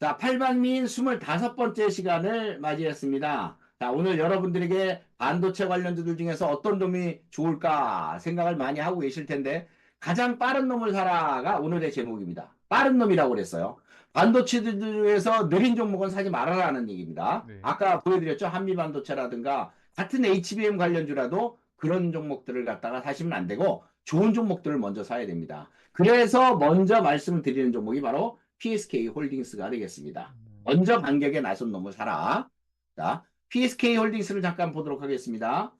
자, 8반민 25번째 시간을 맞이했습니다. 자, 오늘 여러분들에게 반도체 관련주들 중에서 어떤 놈이 좋을까 생각을 많이 하고 계실 텐데, 가장 빠른 놈을 사라가 오늘의 제목입니다. 빠른 놈이라고 그랬어요. 반도체들 중에서 느린 종목은 사지 말아라는 얘기입니다. 네. 아까 보여드렸죠. 한미반도체라든가 같은 HBM 관련주라도 그런 종목들을 갖다가 사시면 안 되고 좋은 종목들을 먼저 사야 됩니다. 그래서 먼저 말씀을 드리는 종목이 바로 PSK 홀딩스가 되겠습니다. 먼저 반격에 나선 놈을 사라. 자, PSK 홀딩스를 잠깐 보도록 하겠습니다.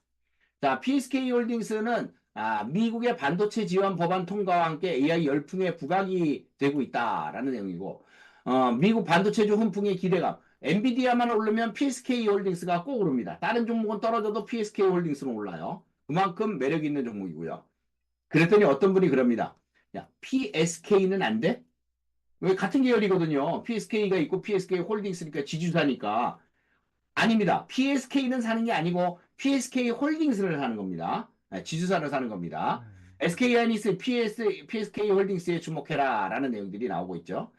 자, PSK 홀딩스는 아, 미국의 반도체 지원 법안 통과와 함께 AI 열풍에 부각이 되고 있다라는 내용이고, 어, 미국 반도체주 훈풍의 기대감. 엔비디아만 오르면 PSK 홀딩스가 꼭 오릅니다. 다른 종목은 떨어져도 PSK 홀딩스는 올라요. 그만큼 매력 있는 종목이고요. 그랬더니 어떤 분이 그럽니다. 야, PSK는 안 돼? 왜 같은 계열이거든요. PSK가 있고 PSK 홀딩스니까 지주사니까. 아닙니다. PSK는 사는 게 아니고 PSK 홀딩스를 사는 겁니다. 네, 지주사를 사는 겁니다. SK 하이닉스 PS, PSK 홀딩스에 주목해라 라는 내용들이 나오고 있죠.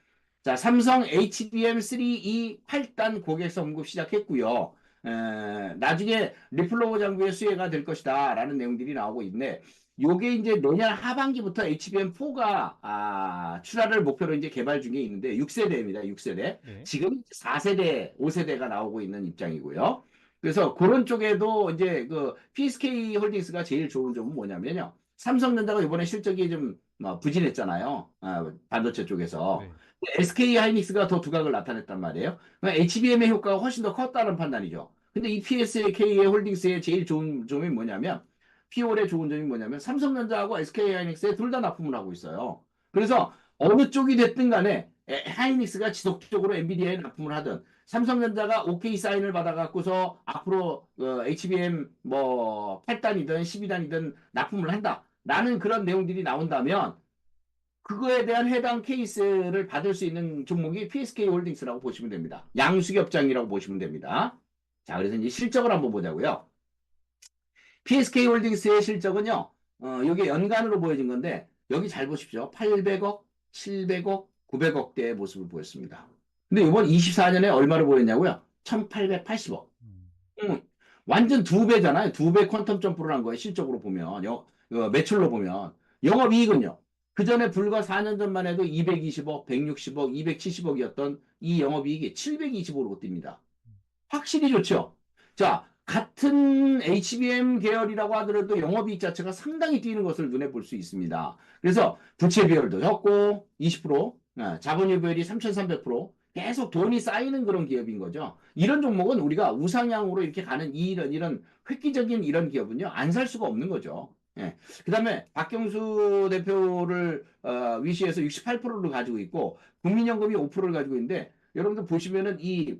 자, 삼성 HBM3E 8단 고객사 공급 시작했고요. 에, 나중에 리플로버 장비의 수혜가 될 것이다 라는 내용들이 나오고 있는데 요게 이제 내년 하반기부터 HBM4가 아, 출하를 목표로 이제 개발 중에 있는데 6세대입니다. 6세대. 네. 지금 4세대, 5세대가 나오고 있는 입장이고요. 그래서 그런 쪽에도 이제 그 PSK 홀딩스가 제일 좋은 점은 뭐냐면요. 삼성전자가 이번에 실적이 좀 뭐, 부진했잖아요. 아, 반도체 쪽에서. 네. SK 하이닉스가 더 두각을 나타냈단 말이에요. 그러니까 HBM의 효과가 훨씬 더 컸다는 판단이죠. 근데 이 PSK의 홀딩스의 제일 좋은 점이 뭐냐면 피올의 좋은 점이 뭐냐면 삼성전자하고 SK 하이닉스에 둘 다 납품을 하고 있어요. 그래서 어느 쪽이 됐든 간에 에, 하이닉스가 지속적으로 엔비디아에 납품을 하든 삼성전자가 OK 사인을 받아갖고서 앞으로 어, HBM 뭐 8단이든 12단이든 납품을 한다 라는 그런 내용들이 나온다면 그거에 대한 해당 케이스를 받을 수 있는 종목이 PSK 홀딩스라고 보시면 됩니다. 양수겹장이라고 보시면 됩니다. 자, 그래서 이제 실적을 한번 보자고요. PSK 홀딩스의 실적은요, 어, 이게 연간으로 보여진 건데, 여기 잘 보십시오. 800억, 700억, 900억대의 모습을 보였습니다. 근데 이번 24년에 얼마를 보였냐고요? 1880억. 음. 음, 완전 두 배잖아요. 두 배 퀀텀 점프를 한 거예요. 실적으로 보면. 영, 어, 매출로 보면. 영업이익은요. 그 전에 불과 4년 전만 해도 220억, 160억, 270억이었던 이 영업이익이 720억으로 뜁니다. 확실히 좋죠. 자, 같은 HBM 계열이라고 하더라도 영업이익 자체가 상당히 뛰는 것을 눈에 볼 수 있습니다. 그래서 부채 비율도 적고 20%, 아, 자본율 비율이 3,300%, 계속 돈이 쌓이는 그런 기업인 거죠. 이런 종목은 우리가 우상향으로 이렇게 가는 이런 이런 획기적인 이런 기업은요 안 살 수가 없는 거죠. 예. 그 다음에 박경수 대표를 어, 위시해서 68%를 가지고 있고 국민연금이 5%를 가지고 있는데 여러분들 보시면은 이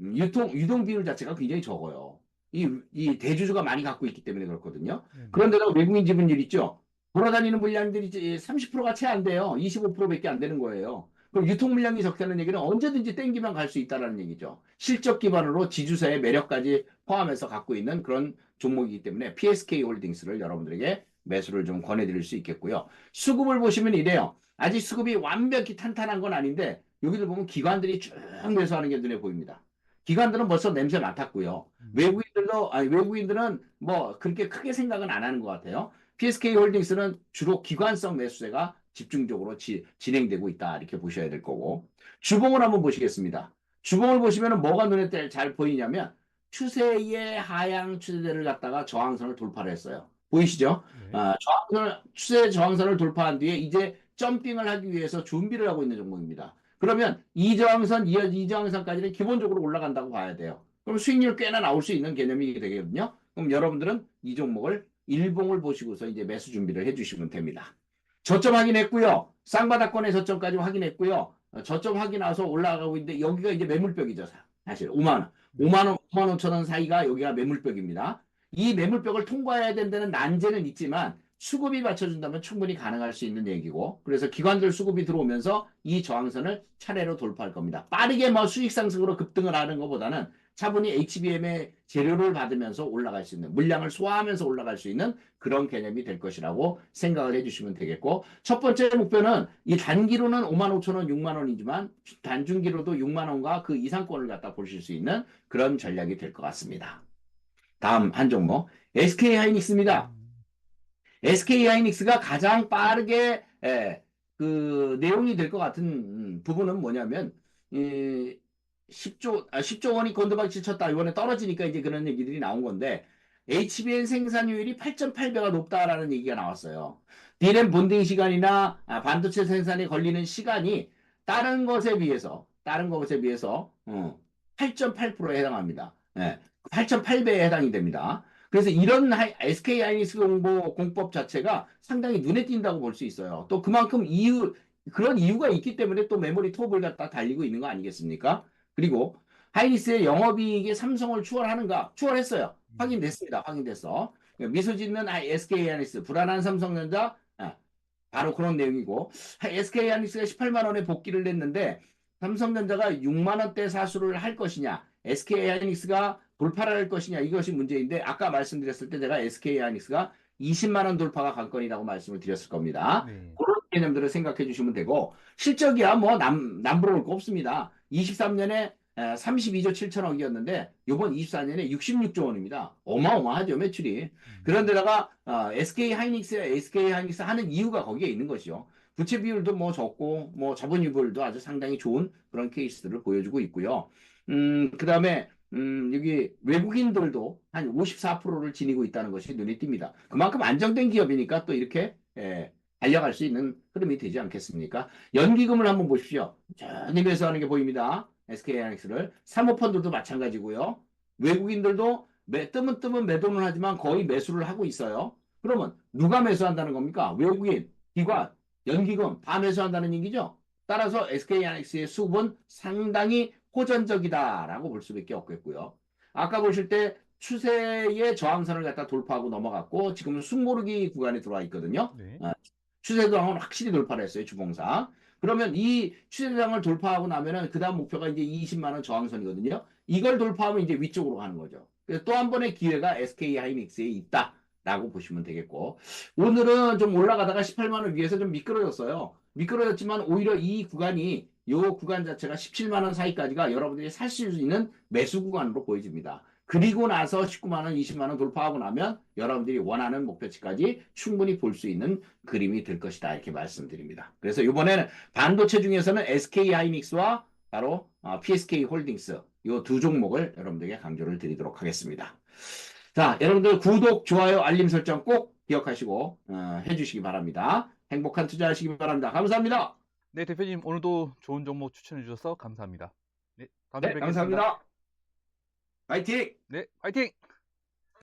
음, 유통 유동 비율 자체가 굉장히 적어요. 이, 이 대주주가 많이 갖고 있기 때문에 그렇거든요. 네. 그런데다가 외국인 지분율 있죠. 돌아다니는 물량들이 이제 30%가 채 안 돼요. 25%밖에 안 되는 거예요. 그럼 유통 물량이 적다는 얘기는 언제든지 땡기면 갈 수 있다라는 얘기죠. 실적 기반으로 지주사의 매력까지 포함해서 갖고 있는 그런 종목이기 때문에 PSK 홀딩스를 여러분들에게 매수를 좀 권해드릴 수 있겠고요. 수급을 보시면 이래요. 아직 수급이 완벽히 탄탄한 건 아닌데 여기를 보면 기관들이 쭉 매수하는 게 눈에 보입니다. 기관들은 벌써 냄새 맡았고요. 음. 외국인들도 아니 외국인들은 뭐 그렇게 크게 생각은 안 하는 것 같아요. PSK 홀딩스는 주로 기관성 매수세가 집중적으로 지, 진행되고 있다 이렇게 보셔야 될 거고 주봉을 한번 보시겠습니다. 주봉을 보시면 뭐가 눈에 띄- 잘 보이냐면 추세의 하향 추세를 갖다가 저항선을 돌파를 했어요. 보이시죠? 네. 아, 저항선을, 추세 저항선을 돌파한 뒤에 이제 점핑을 하기 위해서 준비를 하고 있는 종목입니다. 그러면 이 저항선, 이, 이 저항선까지는 기본적으로 올라간다고 봐야 돼요. 그럼 수익률 꽤나 나올 수 있는 개념이 되거든요. 그럼 여러분들은 이 종목을 일봉을 보시고서 이제 매수 준비를 해주시면 됩니다. 저점 확인했고요. 쌍바닥권의 저점까지 확인했고요. 어, 저점 확인해서 올라가고 있는데 여기가 이제 매물벽이죠. 사- 사실 5만 원. 5만 원, 5만 5천 원 사이가 여기가 매물벽입니다. 이 매물벽을 통과해야 된다는 난제는 있지만 수급이 받쳐준다면 충분히 가능할 수 있는 얘기고 그래서 기관들 수급이 들어오면서 이 저항선을 차례로 돌파할 겁니다. 빠르게 뭐 수익 상승으로 급등을 하는 것보다는 차분히 HBM의 재료를 받으면서 올라갈 수 있는 물량을 소화하면서 올라갈 수 있는 그런 개념이 될 것이라고 생각을 해주시면 되겠고 첫 번째 목표는 이 단기로는 5만 5천 원, 6만 원이지만 단중기로도 6만 원과 그 이상권을 갖다 보실 수 있는 그런 전략이 될 것 같습니다. 다음 한 종목 SK 하이닉스입니다. SK 하이닉스가 가장 빠르게 에, 그 내용이 될 것 같은 음, 부분은 뭐냐면 이 10조 아, 10조 원이 건드박질 쳤다 이번에 떨어지니까 이제 그런 얘기들이 나온 건데 HBN 생산율이 8.8배가 높다라는 얘기가 나왔어요. 디램 본딩 시간이나 아, 반도체 생산에 걸리는 시간이 다른 것에 비해서 다른 것에 비해서 어, 8.8%에 해당합니다. 예, 8.8배에 해당이 됩니다. 그래서 이런 SK 하이닉스 공보 공법 자체가 상당히 눈에 띈다고 볼 수 있어요. 또 그만큼 이유 그런 이유가 있기 때문에 또 메모리 톱을 갖다 달리고 있는 거 아니겠습니까? 그리고 하이닉스의 영업이익이 삼성을 추월하는가? 추월했어요. 확인됐습니다. 확인됐어. 미소 짓는 SK 하이닉스 불안한 삼성전자 아, 바로 그런 내용이고 SK 하이닉스가 18만 원에 복귀를 냈는데 삼성전자가 6만 원대 사수를 할 것이냐, SK 하이닉스가 돌파를 할 것이냐 이것이 문제인데 아까 말씀드렸을 때 제가 SK 하이닉스가 20만 원 돌파가 관건이라고 말씀을 드렸을 겁니다. 네. 그런 개념들을 생각해 주시면 되고 실적이야 뭐 남, 남부러울 거 없습니다. 23년에 32조 7천억이었는데 이번 24년에 66조 원입니다. 어마어마하죠 매출이. 그런데다가 어, SK 하이닉스, SK 하이닉스 하는 이유가 거기에 있는 것이요. 부채 비율도 뭐 적고 뭐 자본 유보율도 아주 상당히 좋은 그런 케이스들을 보여주고 있고요. 음, 그 다음에 음, 여기 외국인들도 한 54%를 지니고 있다는 것이 눈에 띕니다. 그만큼 안정된 기업이니까 또 이렇게 예, 달려갈 수 있는 흐름이 되지 않겠습니까? 연기금을 한번 보십시오. 천히 매수하는 게 보입니다. SK 하이닉스를 사모펀드도 마찬가지고요. 외국인들도 매, 뜨문 뜨문 매도는 하지만 거의 매수를 하고 있어요. 그러면 누가 매수한다는 겁니까? 외국인, 기관, 연기금 다 매수한다는 얘기죠. 따라서 SK 하이닉스의 수급은 상당히 호전적이다라고 볼 수밖에 없겠고요. 아까 보실 때 추세의 저항선을 갖다 돌파하고 넘어갔고 지금은 숨고르기 구간에 들어와 있거든요. 네. 추세 저항은 확실히 돌파를 했어요, 주봉사. 그러면 이 추세 저항을 돌파하고 나면은 그 다음 목표가 이제 20만 원 저항선이거든요. 이걸 돌파하면 이제 위쪽으로 가는 거죠. 그래서 또 한 번의 기회가 SK 하이닉스에 있다 라고 보시면 되겠고. 오늘은 좀 올라가다가 18만 원 위에서 좀 미끄러졌어요. 미끄러졌지만 오히려 이 구간이 요 구간 자체가 17만 원 사이까지가 여러분들이 살수 있는 매수 구간으로 보여집니다. 그리고 나서 19만 원, 20만 원 돌파하고 나면 여러분들이 원하는 목표치까지 충분히 볼 수 있는 그림이 될 것이다. 이렇게 말씀드립니다. 그래서 이번에는 반도체 중에서는 SK 하이닉스와 바로 어, PSK 홀딩스 이 두 종목을 여러분들에게 강조를 드리도록 하겠습니다. 자, 여러분들 구독, 좋아요, 알림 설정 꼭 기억하시고 어, 해주시기 바랍니다. 행복한 투자하시기 바랍니다. 감사합니다. 네, 대표님 오늘도 좋은 종목 추천해 주셔서 감사합니다. 네, 다음에 네, 뵙겠습니다. 감사합니다. 파이팅! 네, 파이팅!